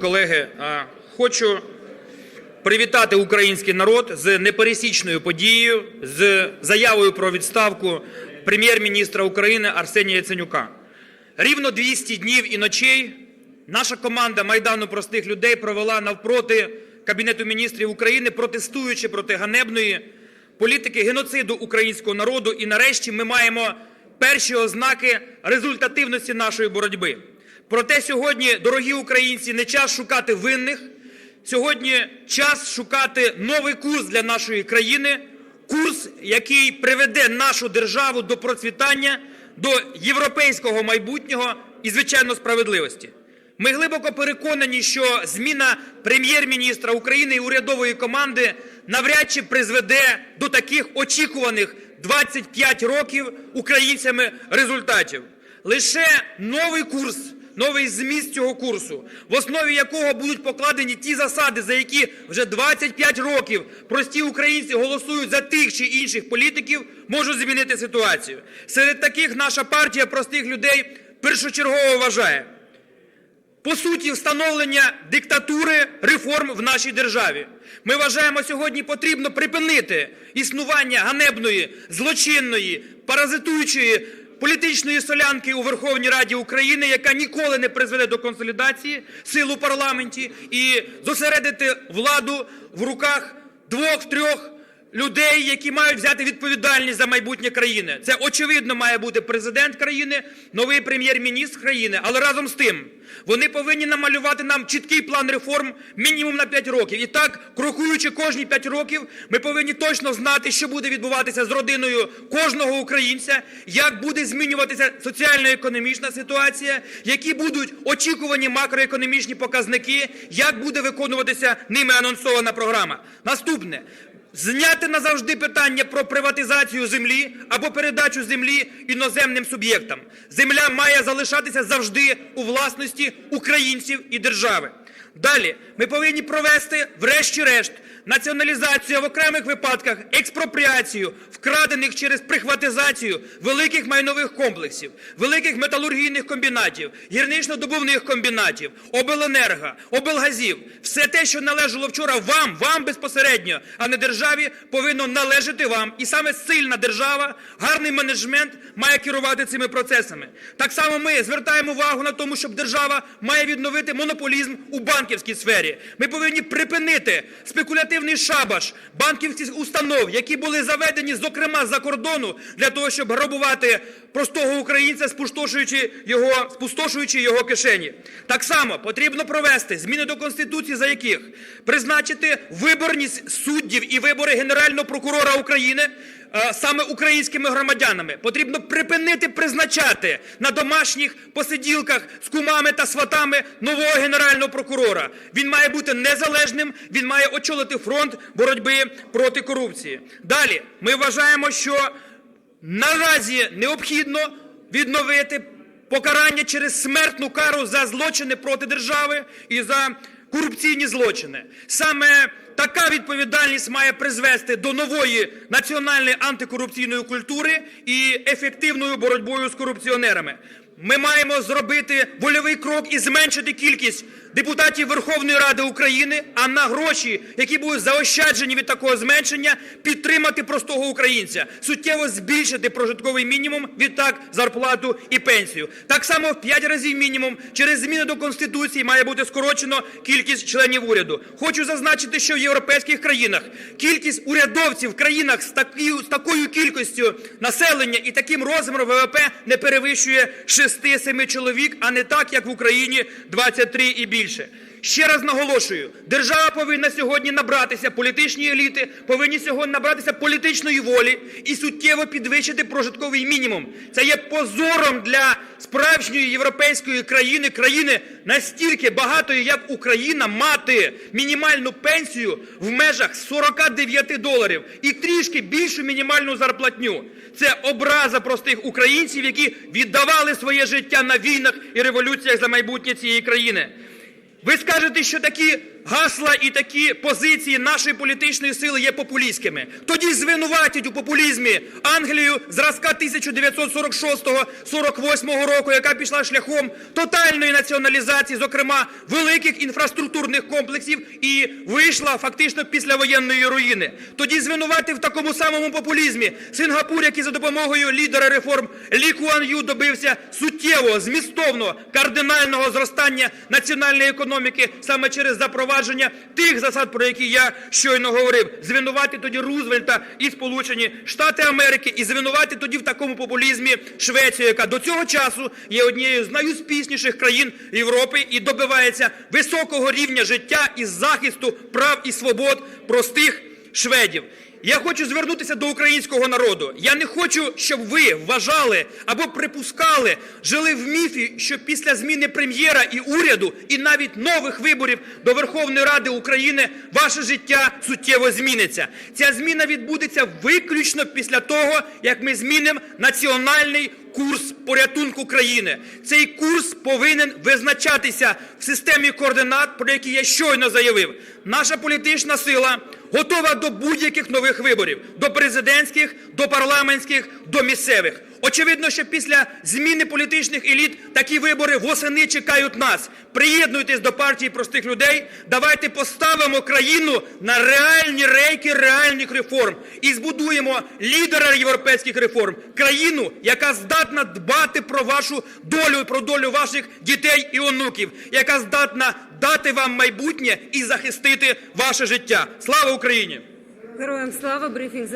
Колеги, хочу привітати український народ з непересічною подією, з заявою про відставку прем'єр-міністра України Арсенія Яценюка. Рівно 200 днів і ночей наша команда Майдану простих людей провела навпроти Кабінету міністрів України, протестуючи проти ганебної політики геноциду українського народу. І нарешті ми маємо перші ознаки результативності нашої боротьби. Проте сьогодні, дорогі українці, не час шукати винних. Сьогодні час шукати новий курс для нашої країни, курс, який приведе нашу державу до процвітання, до європейського майбутнього і, звичайно, справедливості. Ми глибоко переконані, що зміна прем'єр-міністра України і урядової команди навряд чи призведе до таких очікуваних 25 років українцями результатів. Лише новий курс, новий зміст цього курсу, в основі якого будуть покладені ті засади, за які вже 25 років прості українці голосують за тих чи інших політиків, можуть змінити ситуацію. Серед таких наша партія простих людей першочергово вважає по суті встановлення диктатури реформ в нашій державі. Ми вважаємо, сьогодні потрібно припинити існування ганебної, злочинної, паразитуючої політичної солянки у Верховній Раді України, яка ніколи не призведе до консолідації сил у парламенті, і зосередити владу в руках двох-трьох людей, які мають взяти відповідальність за майбутнє країни. Це очевидно має бути президент країни, новий прем'єр-міністр країни, але разом з тим вони повинні намалювати нам чіткий план реформ мінімум на 5 років. І так, крокуючи кожні 5 років, ми повинні точно знати, що буде відбуватися з родиною кожного українця, як буде змінюватися соціально-економічна ситуація, які будуть очікувані макроекономічні показники, як буде виконуватися ними анонсована програма. Наступне. Зняти назавжди питання про приватизацію землі або передачу землі іноземним суб'єктам. Земля має залишатися завжди у власності українців і держави. Далі ми повинні провести, врешті-решт, націоналізацію в окремих випадках, експропріацію вкрадених через прихватизацію великих майнових комплексів, великих металургійних комбінатів, гірнично-добувних комбінатів, обленерго, облгазів. Все те, що належало вчора вам, вам безпосередньо, а не державі, повинно належати вам. І саме сильна держава, гарний менеджмент має керувати цими процесами. Так само ми звертаємо увагу на тому, щоб держава має відновити монополізм у банківській сфері. Ми повинні припинити спекулятивний шабаш банківських установ, які були заведені, зокрема, за кордону, для того, щоб грабувати простого українця, спустошуючи його, спустошуючи його кишені. Так само потрібно провести зміни до Конституції, за яких призначити виборність суддів і вибори Генерального прокурора України саме українськими громадянами. Потрібно припинити призначати на домашніх посиділках з кумами та сватами нового генерального прокурора. Він має бути незалежним, він має очолити фронт боротьби проти корупції. Далі ми вважаємо, що наразі необхідно відновити покарання через смертну кару за злочини проти держави і за корупційні злочини. Саме така відповідальність має призвести до нової національної антикорупційної культури і ефективною боротьбою з корупціонерами. Ми маємо зробити вольовий крок і зменшити кількість депутатів Верховної Ради України, а на гроші, які будуть заощаджені від такого зменшення, підтримати простого українця, суттєво збільшити прожитковий мінімум, відтак зарплату і пенсію. Так само в 5 разів мінімум через зміни до Конституції має бути скорочено кількість членів уряду. Хочу зазначити, що в європейських країнах кількість урядовців в країнах з, такі, з такою кількістю населення і таким розміром ВВП не перевищує 6-7 чоловік, а не так, як в Україні 23 і більше. Ще раз наголошую, держава повинна сьогодні набратися, політичні еліти повинні сьогодні набратися політичної волі і суттєво підвищити прожитковий мінімум. Це є позором для справжньої європейської країни, країни настільки багатої, як Україна, мати мінімальну пенсію в межах 49 доларів і трішки більшу мінімальну зарплатню. Це образа простих українців, які віддавали своє життя на війнах і революціях за майбутнє цієї країни. Ви скажете, що такі гасла і такі позиції нашої політичної сили є популістськими. Тоді звинуватять у популізмі Англію зразка 1946-48 року, яка пішла шляхом тотальної націоналізації, зокрема великих інфраструктурних комплексів, і вийшла фактично післявоєнної руїни. Тоді звинувати в такому самому популізмі Сингапур, який за допомогою лідера реформ Лі Куан Ю добився суттєвого, змістовного, кардинального зростання національної економіки саме через запровадження тих засад, про які я щойно говорив. Звинувати тоді Рузвельта і Сполучені Штати Америки, і звинувати тоді в такому популізмі Швецію, яка до цього часу є однією з найуспішніших країн Європи і добивається високого рівня життя і захисту прав і свобод простих шведів. Я хочу звернутися до українського народу. Я не хочу, щоб ви вважали або припускали, жили в міфі, що після зміни прем'єра і уряду, і навіть нових виборів до Верховної Ради України ваше життя суттєво зміниться. Ця зміна відбудеться виключно після того, як ми змінимо національний курс порятунку країни. Цей курс повинен визначатися в системі координат, про які я щойно заявив. Наша політична сила готова до будь-яких нових виборів: до президентських, до парламентських, до місцевих. Очевидно, що після зміни політичних еліт такі вибори восени чекають нас. Приєднуйтесь до партії простих людей. Давайте поставимо країну на реальні рейки реальних реформ і збудуємо лідера європейських реформ, країну, яка здатна дбати про вашу долю, про долю ваших дітей і онуків, яка здатна дати вам майбутнє і захистити ваше життя. Слава Україні! Героям слава брифінг